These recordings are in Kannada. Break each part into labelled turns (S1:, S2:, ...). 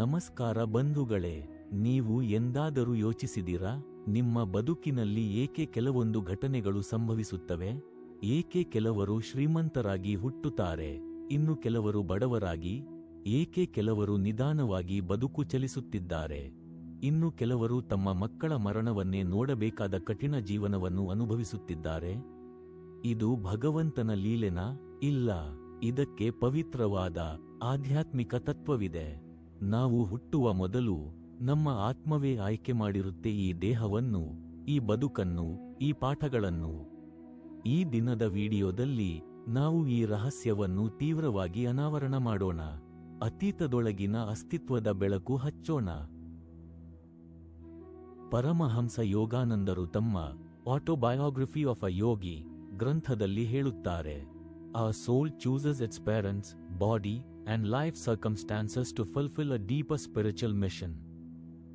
S1: ನಮಸ್ಕಾರ ಬಂಧುಗಳೇ, ನೀವು ಎಂದಾದರೂ ಯೋಚಿಸಿದಿರಾ? ನಿಮ್ಮ ಬದುಕಿನಲ್ಲಿ ಏಕೆ ಕೆಲವೊಂದು ಘಟನೆಗಳು ಸಂಭವಿಸುತ್ತವೆ? ಏಕೆ ಕೆಲವರು ಶ್ರೀಮಂತರಾಗಿ ಹುಟ್ಟುತ್ತಾರೆ? ಇನ್ನು ಕೆಲವರು ಬಡವರಾಗಿ, ಏಕೆ ಕೆಲವರು ನಿಧಾನವಾಗಿ ಬದುಕು ಚಲಿಸುತ್ತಿದ್ದಾರೆ? ಇನ್ನು ಕೆಲವರು ತಮ್ಮ ಮಕ್ಕಳ ಮರಣವನ್ನೇ ನೋಡಬೇಕಾದ ಕಠಿಣ ಜೀವನವನ್ನು ಅನುಭವಿಸುತ್ತಿದ್ದಾರೆ? ಇದು ಭಗವಂತನ ಲೀಲೆನಾ? ಇಲ್ಲ, ಇದಕ್ಕೆ ಪವಿತ್ರವಾದ ಆಧ್ಯಾತ್ಮಿಕ ತತ್ವವಿದೆ. ನಾವು ಹುಟ್ಟುವ ಮೊದಲು ನಮ್ಮ ಆತ್ಮವೇ ಆಯ್ಕೆ ಮಾಡಿರುತ್ತೆ ಈ ದೇಹವನ್ನು, ಈ ಬದುಕನ್ನು, ಈ ಪಾಠಗಳನ್ನು. ಈ ದಿನದ ವಿಡಿಯೋದಲ್ಲಿ ನಾವು ಈ ರಹಸ್ಯವನ್ನು ತೀವ್ರವಾಗಿ ಅನಾವರಣ ಮಾಡೋಣ. ಅತೀತದೊಳಗಿನ ಅಸ್ತಿತ್ವದ ಬೆಳಕು ಹಚ್ಚೋಣ. ಪರಮಹಂಸ ಯೋಗಾನಂದರು ತಮ್ಮ ಆಟೋಬಯೋಗ್ರಫಿ ಆಫ್ ಅ ಯೋಗಿ ಗ್ರಂಥದಲ್ಲಿ ಹೇಳುತ್ತಾರೆ ಆ soul chooses its parents body and life circumstances to fulfil a deep spiritual mission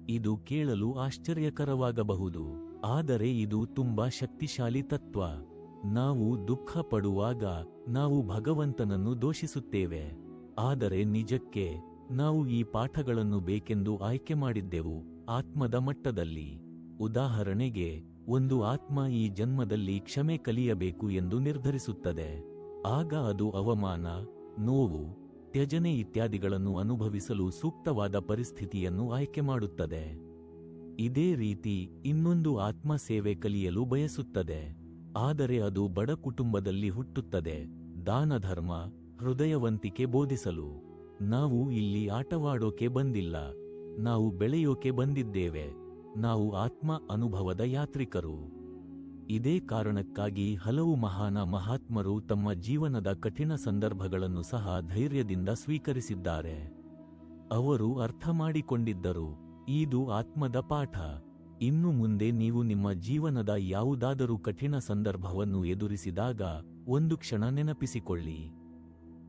S1: ಇದು ಕೇಳಲು ಆಶ್ಚರ್ಯಕರವಾಗಬಹುದು. ಆದರೆ ಇದು ತುಂಬಾ ಶಕ್ತಿಶಾಲಿ ತತ್ವ. ನಾವು ದುಃಖ ಪಡುವಾಗ ನಾವು ಭಗವಂತನನ್ನು ದೋಷಿಸುತ್ತೇವೆ. ಆದರೆ ನಿಜಕ್ಕೆ ನಾವು ಈ ಪಾಠಗಳನ್ನು ಬೇಕೆಂದು ಆಯ್ಕೆ ಮಾಡಿದ್ದೆವು ಆತ್ಮದ ಮಟ್ಟದಲ್ಲಿ. ಉದಾಹರಣೆಗೆ, ಒಂದು ಆತ್ಮ ಈ ಜನ್ಮದಲ್ಲಿ ಕ್ಷಮೆ ಕಲಿಯಬೇಕು ಎಂದು ನಿರ್ಧರಿಸುತ್ತದೆ. ಆಗ ಅದು ಅವಮಾನ, ನೋವು ತ್ಯಜನೆ ಇತ್ಯಾದಿಗಳನ್ನು ಅನುಭವಿಸಲು ಸೂಕ್ತವಾದ ಪರಿಸ್ಥಿತಿಯನ್ನು ಆಯ್ಕೆ ಮಾಡುತ್ತದೆ. ಇದೇ ರೀತಿ ಇನ್ನೊಂದು ಆತ್ಮ ಸೇವೆ ಕಲಿಯಲು ಬಯಸುತ್ತದೆ. ಆದರೆ ಅದು ಬಡ ಕುಟುಂಬದಲ್ಲಿ ಹುಟ್ಟುತ್ತದೆ. ದಾನಧರ್ಮ, ಹೃದಯವಂತಿಕೆ ಬೋಧಿಸಲು. ನಾವು ಇಲ್ಲಿ ಆಟವಾಡೋಕೆ ಬಂದಿಲ್ಲ. ನಾವು ಬೆಳೆಯೋಕೆ ಬಂದಿದ್ದೇವೆ. ನಾವು ಆತ್ಮ ಅನುಭವದ ಯಾತ್ರಿಕರು. ಇದೇ ಕಾರಣಕ್ಕಾಗಿ ಹಲವು ಮಹಾನ ಮಹಾತ್ಮರು ತಮ್ಮ ಜೀವನದ ಕಠಿಣ ಸಂದರ್ಭಗಳನ್ನು ಸಹ ಧೈರ್ಯದಿಂದ ಸ್ವೀಕರಿಸಿದ್ದಾರೆ. ಅವರು ಅರ್ಥ ಮಾಡಿಕೊಂಡಿದ್ದರು, ಇದು ಆತ್ಮದ ಪಾಠ. ಇನ್ನು ಮುಂದೆ ನೀವು ನಿಮ್ಮ ಜೀವನದ ಯಾವುದಾದರೂ ಕಠಿಣ ಸಂದರ್ಭವನ್ನು ಎದುರಿಸಿದಾಗ ಒಂದು ಕ್ಷಣ ನೆನಪಿಸಿಕೊಳ್ಳಿ.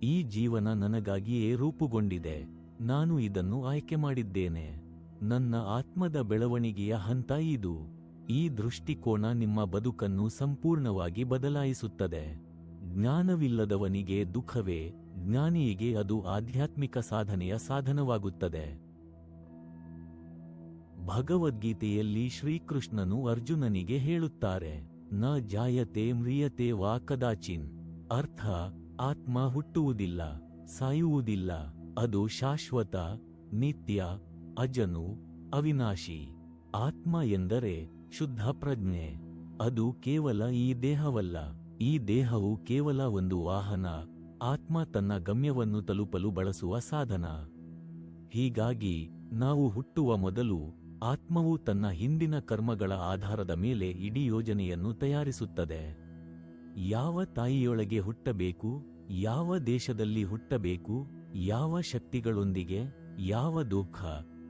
S1: ಈ ಜೀವನ ನನಗಾಗಿಯೇ ರೂಪುಗೊಂಡಿದೆ. ನಾನು ಇದನ್ನು ಆಯ್ಕೆ ಮಾಡಿದ್ದೇನೆ. ನನ್ನ ಆತ್ಮದ ಬೆಳವಣಿಗೆಯ ಹಂತ ಇದು. ಈ ದೃಷ್ಟಿಕೋನ ನಿಮ್ಮ ಬದುಕನ್ನು ಸಂಪೂರ್ಣವಾಗಿ ಬದಲಾಯಿಸುತ್ತದೆ. ಜ್ಞಾನವಿಲ್ಲದವನಿಗೆ ದುಃಖವೇ, ಜ್ಞಾನಿಯಿಗೆ ಅದು ಆಧ್ಯಾತ್ಮಿಕ ಸಾಧನೆಯ ಸಾಧನವಾಗುತ್ತದೆ. ಭಗವದ್ಗೀತೆಯಲ್ಲಿ ಶ್ರೀಕೃಷ್ಣನು ಅರ್ಜುನನಿಗೆ ಹೇಳುತ್ತಾರೆ, ನ ಜಾಯತೆ ಮ್ರಿಯತೆ ವಾ ಕದಾಚಿನ್, ಅರ್ಥ, ಆತ್ಮ ಹುಟ್ಟುವುದಿಲ್ಲ, ಸಾಯುವುದಿಲ್ಲ, ಅದು ಶಾಶ್ವತ, ನಿತ್ಯ, ಅಜನು, ಅವಿನಾಶಿ, ಆತ್ಮ ಎಂದರೆ ಶುದ್ಧ ಪ್ರಜ್ಞೆ. ಅದು ಕೇವಲ ಈ ದೇಹವಲ್ಲ. ಈ ದೇಹವು ಕೇವಲ ಒಂದು ವಾಹನ. ಆತ್ಮ ತನ್ನ ಗಮ್ಯವನ್ನು ತಲುಪಲು ಬಳಸುವ ಸಾಧನ. ಹೀಗಾಗಿ, ನಾವು ಹುಟ್ಟುವ ಮೊದಲು, ಆತ್ಮವು ತನ್ನ ಹಿಂದಿನ ಕರ್ಮಗಳ ಆಧಾರದ ಮೇಲೆ ಇಡೀ ಯೋಜನೆಯನ್ನು ತಯಾರಿಸುತ್ತದೆ. ಯಾವ ತಾಯಿಯೊಳಗೆ ಹುಟ್ಟಬೇಕು, ಯಾವ ದೇಶದಲ್ಲಿ ಹುಟ್ಟಬೇಕು, ಯಾವ ಶಕ್ತಿಗಳೊಂದಿಗೆ, ಯಾವ ದುಃಖ,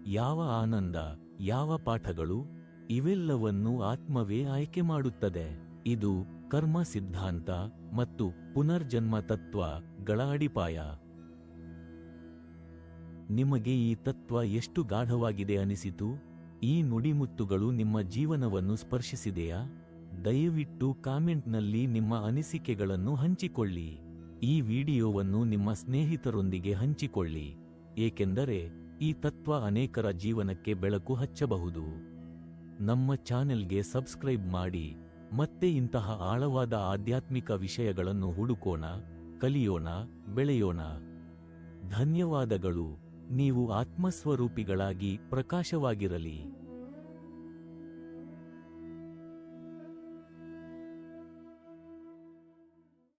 S1: ಯಾವ ಆನಂದ, ಯಾವ ಪಾಠಗಳು ಇವೆಲ್ಲವನ್ನೂ ಆತ್ಮವೇ ಆಯ್ಕೆ ಮಾಡುತ್ತದೆ. ಇದು ಕರ್ಮ ಸಿದ್ಧಾಂತ ಮತ್ತು ಪುನರ್ಜನ್ಮ ತತ್ವಗಳ ಅಡಿಪಾಯ. ನಿಮಗೆ ಈ ತತ್ವ ಎಷ್ಟು ಗಾಢವಾಗಿದೆ ಅನಿಸಿತು? ಈ ನುಡಿಮುತ್ತುಗಳು ನಿಮ್ಮ ಜೀವನವನ್ನು ಸ್ಪರ್ಶಿಸಿದೆಯಾ? ದಯವಿಟ್ಟು ಕಾಮೆಂಟ್ನಲ್ಲಿ ನಿಮ್ಮ ಅನಿಸಿಕೆಗಳನ್ನು ಹಂಚಿಕೊಳ್ಳಿ. ಈ ವಿಡಿಯೋವನ್ನು ನಿಮ್ಮ ಸ್ನೇಹಿತರೊಂದಿಗೆ ಹಂಚಿಕೊಳ್ಳಿ. ಏಕೆಂದರೆ ಈ ತತ್ವ ಅನೇಕರ ಜೀವನಕ್ಕೆ ಬೆಳಕು ಹಚ್ಚಬಹುದು. ನಮ್ಮ ಚಾನೆಲ್ಗೆ ಸಬ್ಸ್ಕ್ರೈಬ್ ಮಾಡಿ ಮತ್ತೆ ಇಂತಹ ಆಳವಾದ ಆಧ್ಯಾತ್ಮಿಕ ವಿಷಯಗಳನ್ನು ಹುಡುಕೋಣ, ಕಲಿಯೋಣ, ಬೆಳೆಯೋಣ. ಧನ್ಯವಾದಗಳು. ನೀವು ಆತ್ಮಸ್ವರೂಪಿಗಳಾಗಿ ಪ್ರಕಾಶವಾಗಿರಲಿ.